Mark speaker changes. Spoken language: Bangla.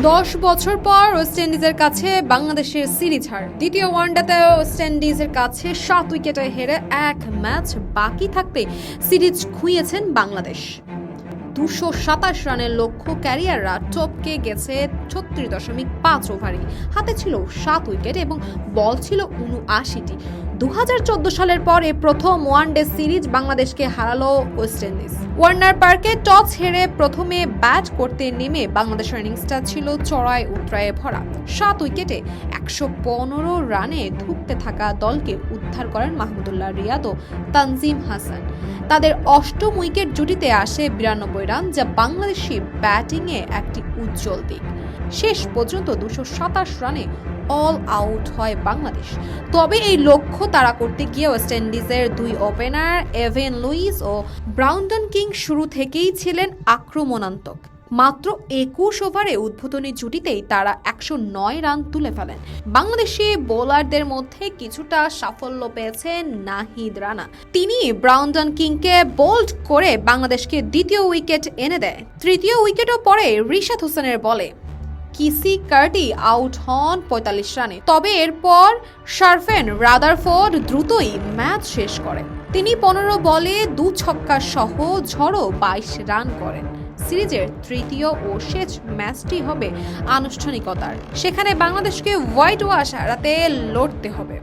Speaker 1: দশ বছর পর ওয়েস্ট ইন্ডিজের কাছে বাংলাদেশের সিরিজ হার। দ্বিতীয় ওয়ানডেতে ওয়েস্ট ইন্ডিজের কাছে সাত উইকেটে হেরে এক ম্যাচ বাকি থাকতে সিরিজ খুঁয়েছেন বাংলাদেশ। দুশো সাতাশ রানের লক্ষ্য ক্যারিয়াররা টপকে গেছে ছত্রিশ দশমিক পাঁচ ওভারে। হাতে ছিল সাত উইকেট এবং বল ছিল উনআশিটি। দু সালের পর প্রথম ওয়ানডে সিরিজ বাংলাদেশকে হারালো ওয়েস্ট ইন্ডিজ। ওয়ার্নার পার্কে টস হেরে প্রথমে ব্যাট করতে নেমে বাংলাদেশের ইনিংসটা ছিল চড়াই উত্রায়ে ভরা। সাত উইকেটে একশো পনেরো রানে ধুঁকতে থাকা দলকে উদ্ধার করেন মাহমুদুল্লাহ রিয়াদ ও তানজিম হাসান। তাদের অষ্টম উইকেট জুটিতে আসে বিরানব্বই রান, যা বাংলাদেশি ব্যাটিংয়ে একটি উজ্জ্বল দিক। শেষ পর্যন্ত দুশো সাতাশ রানে অল আউট হয় বাংলাদেশ। তবে এই লক্ষ্য তারা করতে গিয়ে ওয়েস্ট ইন্ডিজের দুই ওপেনার এভেন লুইস ও ব্রাউন্ডন কিং শুরু থেকেই ছিলেন আক্রমণাত্মক। মাত্র একুশ ওভারে উদ্বোধনী জুটিতেই তারা একশো নয় রান তুলে ফেলেন। বাংলাদেশি বোলারদের মধ্যে কিছুটা সাফল্য পেয়েছেন নাহিদ রানা। তিনি ব্রাউন্টন কিংকে বোল্ড করে বাংলাদেশকে দ্বিতীয় উইকেট এনে দেয়। তৃতীয় উইকেটও পরে রিশাদ হোসেনের বলে। কিসি কার্টি আউট হন পঁয়তাল্লিশ রানে। তবে এরপর শারফেন রাদারফোর্ড দ্রুতই ম্যাচ শেষ করেন তিনি পনেরো বলে দু ছক্কা সহ ঝড়ো বাইশ রান করেন। সিরিজের তৃতীয় ও শেষ ম্যাচটি হবে আনুষ্ঠানিকতার। সেখানে বাংলাদেশকে হোয়াইট ওয়াশ হারাতে লড়তে হবে।